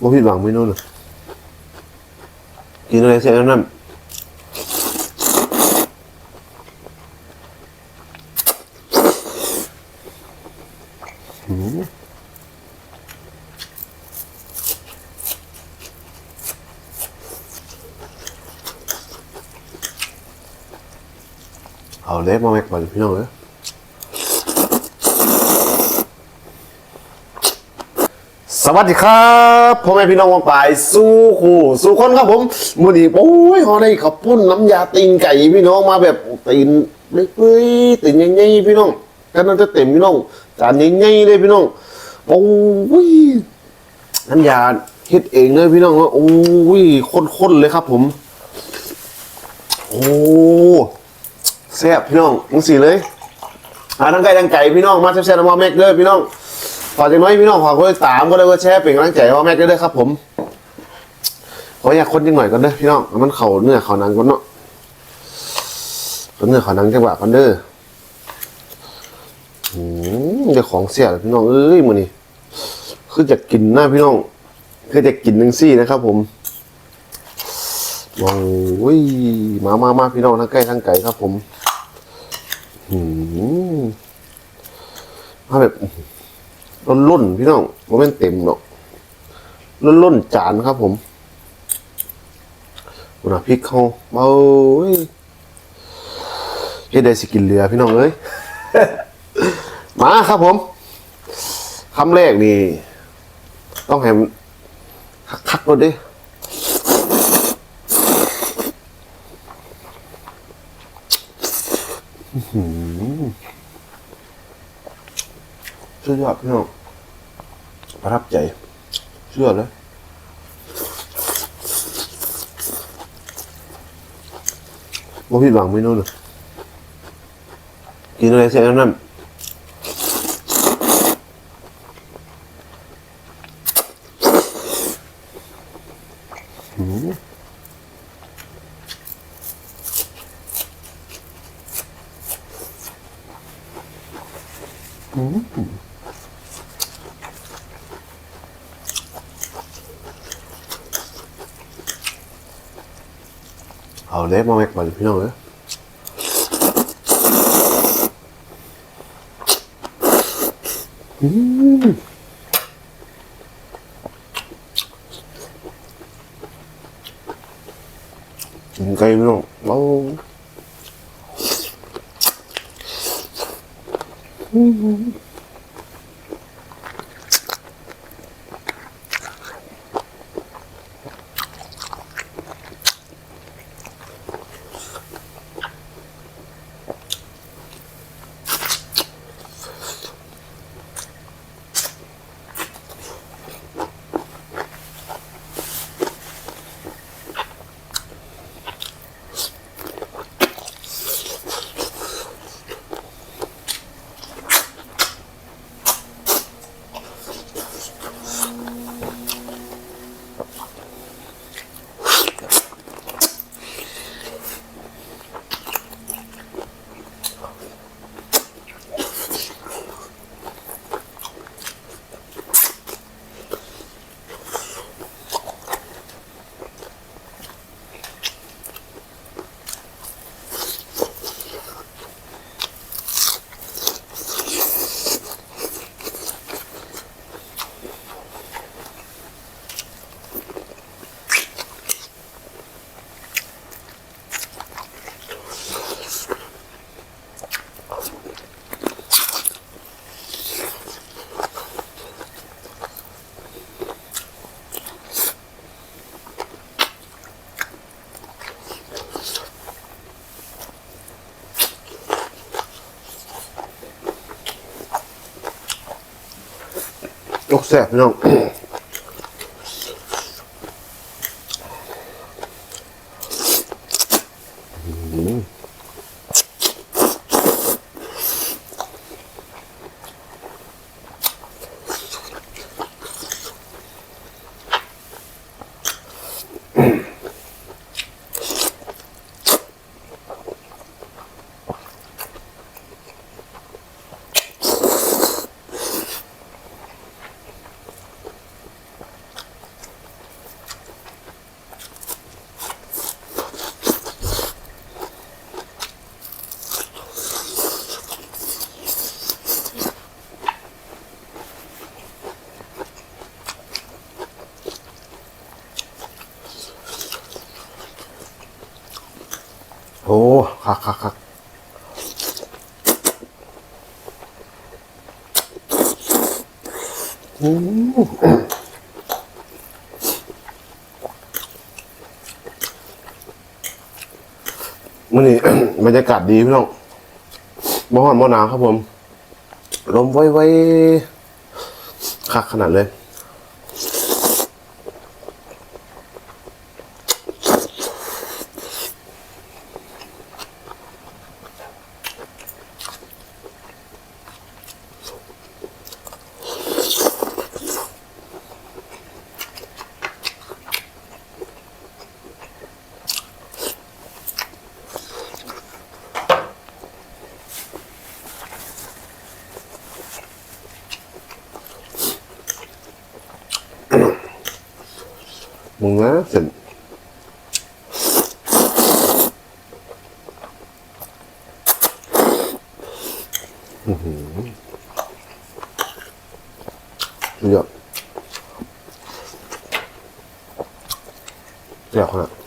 บ่ผิดหวังไม่นู่นเลยกินอะไรเสร็จแล้วนั่นหืมเอาเล็บมาแม็กก่อนพี่น้องเอ้ย สวัสดีครับพ่อแม่พี่น้องวงปลายสู้คู่สู้คนครับผมมือดีโอ้ยเขาได้ขับปุ้นน้ำยาตีนไก่พี่น้องมาแบบตีนเล็กๆตีนใหญ่ๆพี่น้องกันนั้นจะเต็มพี่น้องจานใหญ่ๆเลยพี่น้องโอ้ยน้ำยาเฮ็ดเองเลยพี่น้องว่าโอ้ยข้นๆเลยครับ ผม โอ้แซ่บพี่น้องมึงสีเลยอ่าทั้งไก่ทั้งไก่พี่น้องมาแซ่บๆมาแม็กเลยพี่น้อง ฝากจากน้อยพี่น้องฝากกดติดตามก็เลยว่าแชร์เป็นกำลังใจพ่อแม่ด้วยครับ ผมขออยากคนยังหน่อยกันเด้อพี่น้องมันเข่าเนื้อเข่านังกันเนาะเนื้อเข่านังจังหวะกันเด้อเดี๋ยวของเสียแล้วพี่น้องเอ้ยมือนี่คือจะกินหน้าพี่น้องคือจะกินหนึ่งซี่นะครับ ผมว้าวเว้ยมามามาพี่น้องทั้งใกล้ทั้งไกลครับ ผมอืมมาแบบ ล้นล้นๆพี่น้องโมเมนเต็มหรอกล้นล้นๆจานครับผมอุณหพริกเขาเบาเว้ยเฮ็ดได้สิกินเรือพี่น้องเอ้ยมาครับผมคำแรกนี่ ต้องให้มันคักๆรถดิสุดยอดพี่น้อง ประทับใจเชื่อเลยว่าพี่หวังไม่นู่นกินอะไรเสร็จแล้วนั่นหืม เอาเล็บมาแม็กก่อนพี่น้องเลยอืมกินไก่พี่น้องเอายก แสบ คักคักอืมมันนี่บรรยากาศดีพี่น้องบ่ฮ้อนบ่หนาวครับผม ลมไว้ไว้คักขนาดเลย มึงนะเสร็จอือหือเยอะเยอะขนาด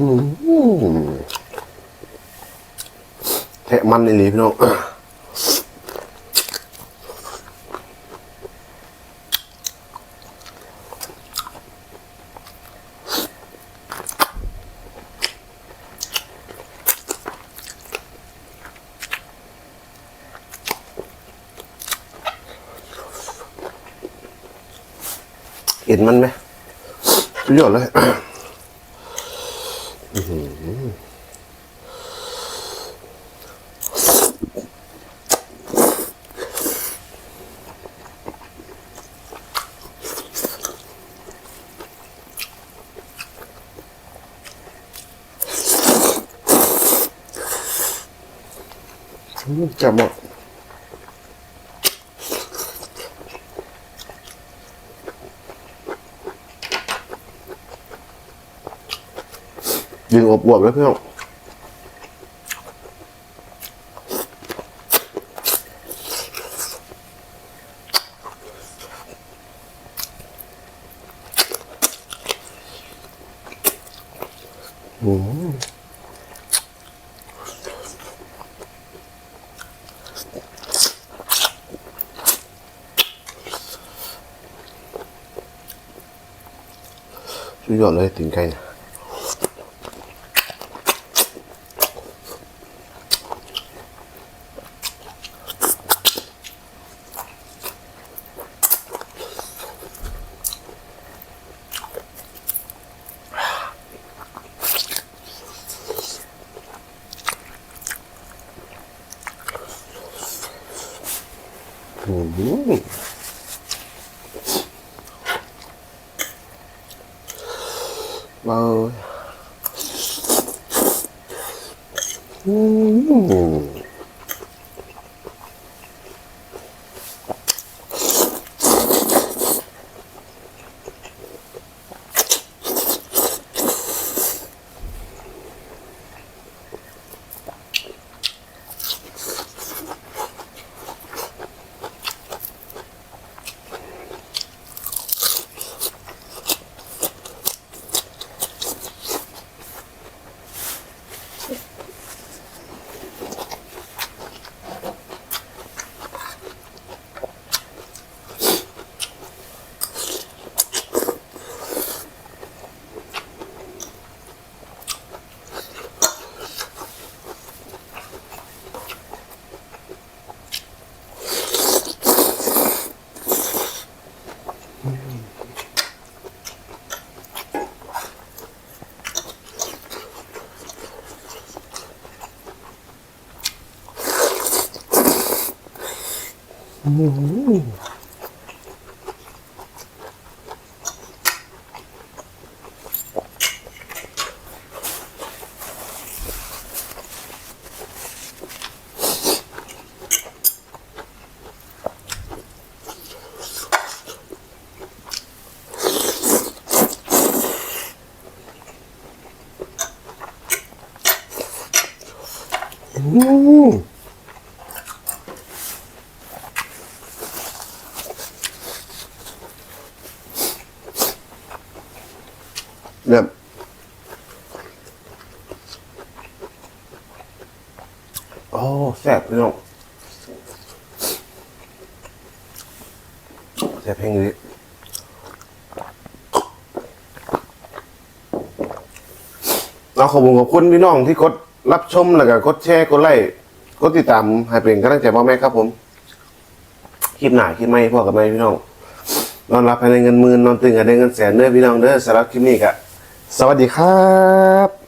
แทะมันในหลีพี่น้องเห็นมันไหมสุดยอดเลย จับหมดยิงอบอวบแล้วเพี่องอืม สุดยอดเล ยถึ อ เนี่ยโอ้แซ่บพี่น้องแซ่บเพลงนี้เราขอบคุณขอบคุณพี่น้องที่กดรับชมแล้วก็กดแชร์กดไลค์กดติดตามให้เป็นกำลังใจพ่อแม่ครับผมคลิปหนาคลิปไม่พ่อกับแม่พี่น้องนอนรับภายในเงินหมื่นนอนตื่นกันได้เงินแสนเด้อพี่น้องเด้อสำหรับคลิปนี้ก็ สวัสดีครับ